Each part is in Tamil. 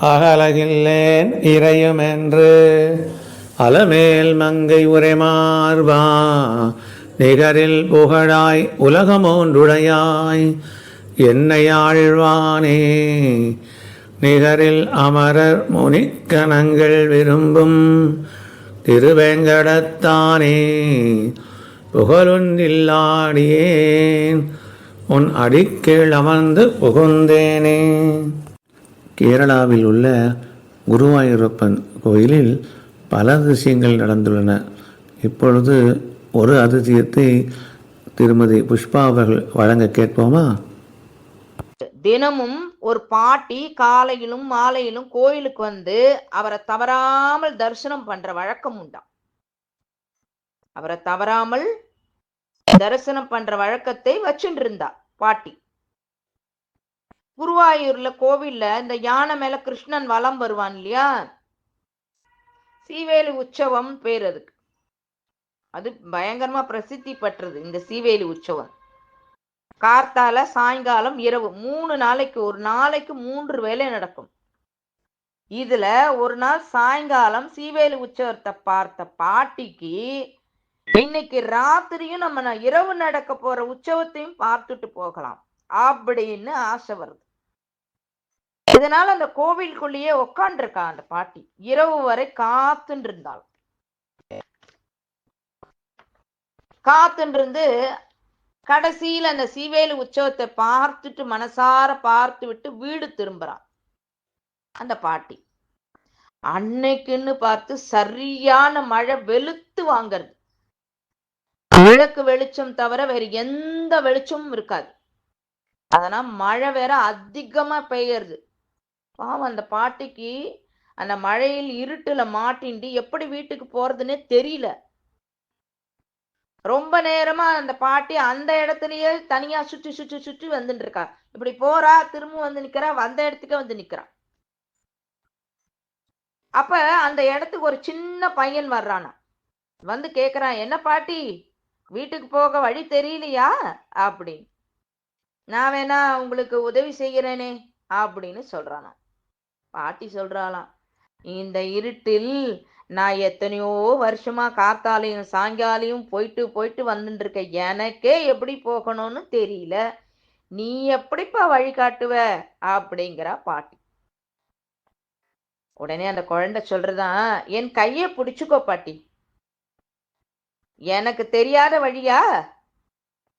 அகலகில்லேன் இறையுமென்று அலமேல் மங்கை உரைமார்வா நிகரில் புகழாய் உலகமோன்றுடையாய் என்னை ஆழ்வானே நிகரில் அமரர் முனிக்கணங்கள் விரும்பும் திருவேங்கடத்தானே புகழொன்றில்லாடியேன் உன் அடிக்கீழ் அமர்ந்து புகுந்தேனே. கேரளாவில் உள்ள குருவாயூரப்பன் கோயிலில் பல அதிசயங்கள் நடந்துள்ளன. இப்பொழுது ஒரு அதிசயத்தை திருமதி புஷ்பா அவர்கள் வழங்க கேட்போமா? தினமும் ஒரு பாட்டி காலையிலும் மாலையிலும் கோயிலுக்கு வந்து அவரை தவறாமல் தரிசனம் பண்ற வழக்கம் உண்டாம் அவரை தவறாமல் தரிசனம் பண்ற வழக்கத்தை வச்சுட்டு இருந்தா பாட்டி. குருவாயூர்ல கோவில்ல இந்த யானை மேல கிருஷ்ணன் வலம் வருவான் இல்லையா? சீவேலி உற்சவம் பேர் அதுக்கு. அது பயங்கரமா பிரசித்தி பெற்றது இந்த சீவேலி உற்சவம். கார்த்தால சாயங்காலம் இரவு மூணு நாளைக்கு ஒரு நாளைக்கு மூன்று வேலை நடக்கும். இதுல ஒரு நாள் சாயங்காலம் சீவேலி உற்சவத்தை பார்த்த பாட்டிக்கு இன்னைக்கு ராத்திரியும் நம்ம இரவு நடக்க போற உற்சவத்தையும் பார்த்துட்டு போகலாம். அப்படின்னு ஆசை வருது. இதனால அந்த கோவிலுக்குள்ளேயே உக்காண்டிருக்கா அந்த பாட்டி. இரவு வரை காத்துன்னு இருந்தாள் காத்துன்றிருந்து கடைசியில் கடைசியில அந்த சீவேலு உற்சவத்தை பார்த்துட்டு மனசார பார்த்து விட்டு வீடு திரும்புறான். அந்த பாட்டி. அன்னைக்குன்னு பார்த்து சரியான மழை வெளுத்து வாங்கறது. கிழக்கு வெளிச்சம் தவிர வேற எந்த வெளிச்சமும் இருக்காது. அதனால மழை வேற அதிகமா பெய்யறது. பாவம் அந்த பாட்டிக்கு அந்த மழையில் இருட்டுல மாட்டிண்டு எப்படி வீட்டுக்கு போறதுன்னே தெரியல. ரொம்ப நேரமா அந்த பாட்டி அந்த இடத்துலயே தனியா சுற்றி சுற்றி சுற்றி வந்துட்டு இருக்கா இப்படி போறா திரும்ப வந்து நிக்கிறா வந்த இடத்துக்கே வந்து நிக்கிறா. அப்ப அந்த இடத்துக்கு ஒரு சின்ன பையன் வர்றானா. வந்து கேக்குறான் என்ன பாட்டி? வீட்டுக்கு போக வழி தெரியலையா? அப்படின்னு. நான் வேணா உங்களுக்கு உதவி செய்கிறேனே அப்படின்னு சொல்றானா. பாட்டி சொல்றாளாம் இந்த இருட்டில் நான் எத்தனையோ வருஷமா காத்தாலையும் சாயங்காலையும் போயிட்டு போயிட்டு வந்துட்டு இருக்கேன் எனக்கே எப்படி போகணும்னு தெரியல. நீ எப்படிப்பா வழி காட்டுவ? அப்படிங்கிறா பாட்டி. உடனே அந்த குழந்தை சொல்றதான் என் கையை பிடிச்சுக்கோ பாட்டி. எனக்கு தெரியாத வழியா?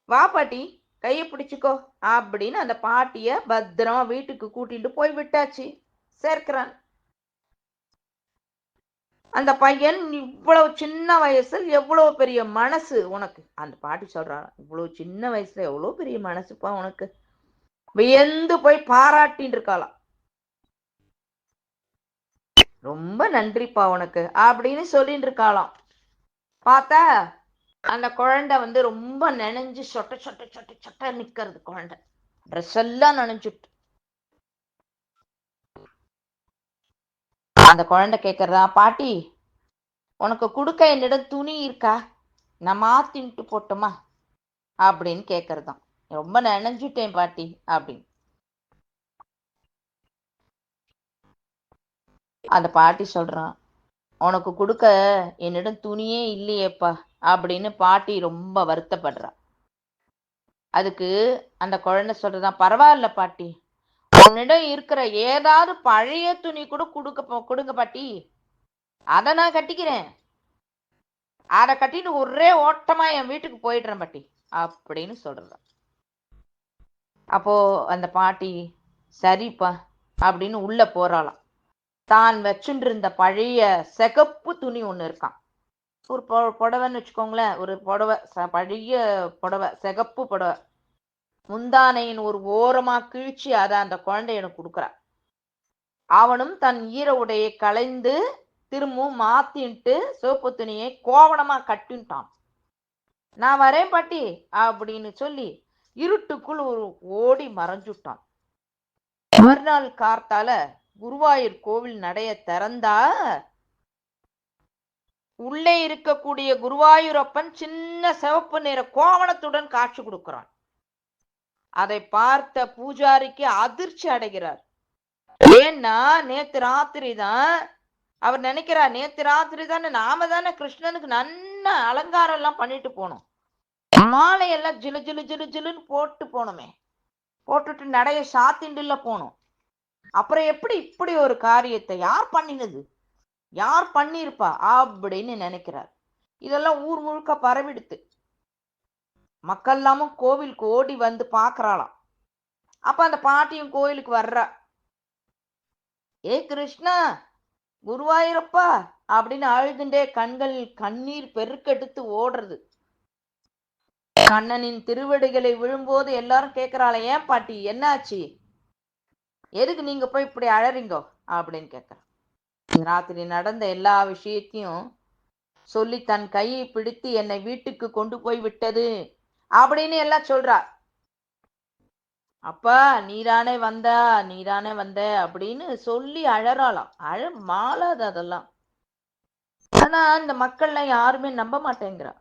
வா பாட்டி கையை பிடிச்சுக்கோ. அப்படின்னு அந்த பாட்டிய பத்திரமா வீட்டுக்கு கூட்டிட்டு போய் விட்டாச்சு. சேர்க்கிறான். அந்த பையன் இவ்வளவு சின்ன வயசுல எவ்வளவு பெரிய மனசு உனக்கு? அந்த பாட்டி சொல்றான் இவ்வளவு சின்ன வயசுல எவ்வளவு பெரிய மனசுப்பா உனக்கு? வியந்து போய் பாராட்டின்னு இருக்காளாம். ரொம்ப நன்றிப்பா உனக்கு அப்படின்னு சொல்லிட்டு இருக்காளாம். பார்த்தா அந்த குழந்தை வந்து ரொம்ப நனைஞ்சு சொட்ட சொட்ட சொட்ட சொட்ட நிக்கிறது குழந்தை. ட்ரெஸ் எல்லாம் நனைஞ்சுட்டு. அந்த குழந்தை கேக்குறதா பாட்டி உனக்கு கொடுக்க என்னிடம் துணி இருக்கா? நான் மாத்தின்ட்டு போட்டுமா? அப்படின்னு கேக்குறதாம். ரொம்ப நனைஞ்சுட்டேன் பாட்டி அப்படின்னு. அந்த பாட்டி சொல்றான் உனக்கு கொடுக்க என்னிடம் துணியே இல்லையேப்பா அப்படின்னு பாட்டி ரொம்ப வருத்தப்படுறா. அதுக்கு அந்த குழந்தை சொல்றதான் பரவாயில்ல பாட்டி உன்னிடம் இருக்கிற ஏதாவது பழைய துணி கூட கொடுக்க போ- கொடுங்க பாட்டி. அதை நான் கட்டிக்கிறேன். அதை கட்டிட்டு ஒரே ஓட்டமா என் வீட்டுக்கு போயிடுறேன் பாட்டி அப்படின்னு சொல்றான் அப்போ அந்த பாட்டி சரிப்பா அப்படின்னு உள்ள போறாளாம். தான் வச்சுட்டு இருந்த பழைய சிகப்பு துணி ஒன்று இருக்கான் ஒரு பொ- புடவைன்னு வச்சுக்கோங்களேன் ஒரு புடவை ச- பழைய புடவை சிகப்பு புடவை. முந்தானையின் ஒரு ஓரமா கிழிச்சு அதை அந்த குழந்தை எனக்கு கொடுக்குறா அவனும் தன் ஈர உடையை களைந்து திரும்பவும் மாத்தின்ட்டு சிவப்பு துணியை கோவணமா கட்டின்ட்டான். நான் வரேன் பாட்டி அப்படின்னு சொல்லி இருட்டுக்குள் ஒரு ஓடி மறைஞ்சுட்டான். மறுநாள் கார்த்தால குருவாயூர் கோவில் நடைய திறந்தா உள்ளே இருக்கக்கூடிய குருவாயூரப்பன் சின்ன சிவப்பு நிற கோவணத்துடன் காட்சி கொடுக்கிறான். அதை பார்த்த பூஜாரிக்கு அதிர்ச்சி அடைகிறார். ஏன்னா நேத்து ராத்திரி தான் அவர் நினைக்கிறார் நேத்து ராத்திரி தானே நாம தானே கிருஷ்ணனுக்கு நல்ல அலங்காரம் எல்லாம் பண்ணிட்டு போனோம். மாலையெல்லாம் ஜிலு ஜிலு ஜிலு ஜிலுன்னு போட்டு போனோமே. போட்டுட்டு நடைய சாத்திண்டுல போனோம். அப்புறம் எப்படி இப்படி ஒரு காரியத்தை யார் பண்ணினது? யார் பண்ணியிருப்பா? அப்படின்னு நினைக்கிறார். இதெல்லாம் ஊர் முழுக்க பரவிடுத்து. மக்கள் எல்லாமும் கோவிலுக்கு ஓடி வந்து பார்க்குறாளாம். அப்போ அந்த பாட்டியும் கோயிலுக்கு வர்றா. ஏ கிருஷ்ணா குருவாயிரப்பா அப்படின்னு அழுதுண்டே கண்கள் கண்ணீர் பெருக்கெடுத்து ஓடுறது. கண்ணனின் திருவடிகளை விழும்போது எல்லாரும் கேட்குறாள ஏன் பாட்டி என்னாச்சு? எதுக்கு நீங்க போய் இப்படி அழறீங்கோ? அப்படின்னு கேக்குறா. ராத்திரி நடந்த எல்லா விஷயத்தையும் சொல்லி தன் கையை பிடித்து என்னை வீட்டுக்கு கொண்டு போய் விட்டது. அப்படின்னு எல்லாம் சொல்றா. அப்பா நீதானே வந்த நீதானே வந்த அப்படின்னு சொல்லி அழறாளாம். அழ மாலாது அதெல்லாம். ஆனா இந்த மக்கள்லாம் யாருமே நம்ப மாட்டேங்கிறா.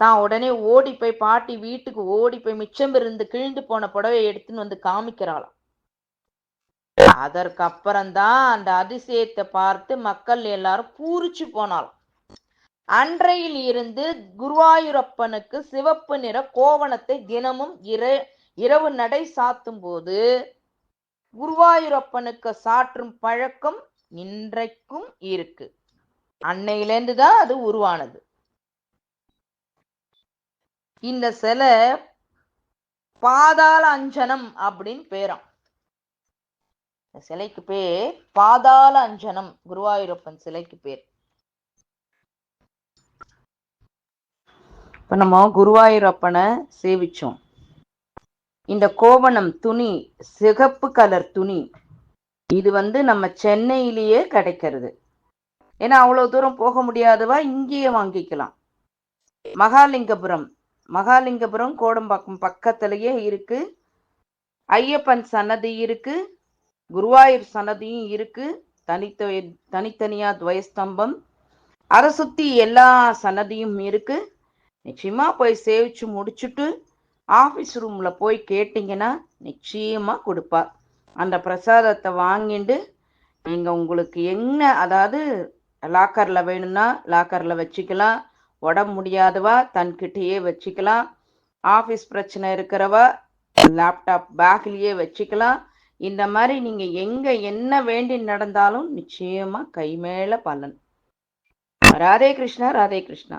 தான் உடனே ஓடி போய் பாட்டி வீட்டுக்கு ஓடி போய் மிச்சம் இருந்து கிழிந்து போன புடவையை எடுத்துன்னு வந்து காமிக்கிறாளாம். அதற்கு அப்புறம்தான் அந்த அதிசயத்தை பார்த்து மக்கள் எல்லாரும் பூரிச்சு போனாலும் அன்றையில் இருந்து குருவாயூரப்பனுக்கு சிவப்பு நிற கோவணத்தை தினமும் இர இரவு நடை சாத்தும் போது குருவாயூரப்பனுக்கு சாற்றும் பழக்கம் இன்றைக்கும் இருக்கு. அன்னையிலேருந்து தான் அது உருவானது. இந்த சிலை பாதாள அஞ்சனம் அப்படின்னு பேராம். இந்த சிலைக்கு பேர் பாதாள அஞ்சனம் குருவாயூரப்பன் சிலைக்கு பேர். இப்போ நம்ம குருவாயூரப்பனை சேவிச்சோம். இந்த கோவணம் துணி சிகப்பு கலர் துணி இது வந்து நம்ம சென்னையிலேயே கிடைக்கிறது. ஏன்னா அவ்வளோ தூரம் போக முடியாதவா இங்கேயே வாங்கிக்கலாம். மகாலிங்கபுரம் மகாலிங்கபுரம் கோடம்பாக்கம் பக்கத்துலயே இருக்கு. ஐயப்பன் சன்னதி இருக்கு. குருவாயூர் சன்னதியும் இருக்கு. தனித்த தனித்தனியா துவயஸ்தம்பம். அதை சுத்தி எல்லா சன்னதியும் இருக்கு. நிச்சயமா போய் சேவிச்சு முடிச்சுட்டு ஆஃபீஸ் ரூம்ல போய் கேட்டிங்கன்னா நிச்சயமா கொடுப்பார் அந்த பிரசாதத்தை வாங்கிட்டு நீங்க உங்களுக்கு என்ன அதாவது லாக்கர்ல வேணும்னா லாக்கர்ல வச்சுக்கலாம். உடம்பு முடியாதவா தன்கிட்டயே வச்சுக்கலாம். ஆஃபீஸ் பிரச்சனை இருக்கிறவா லேப்டாப் பேக்லேயே வச்சுக்கலாம். இந்த மாதிரி நீங்க எங்க என்ன வேண்டி நடந்தாலும் நிச்சயமா கை மேலே பலன். ராதே கிருஷ்ணா ராதே கிருஷ்ணா.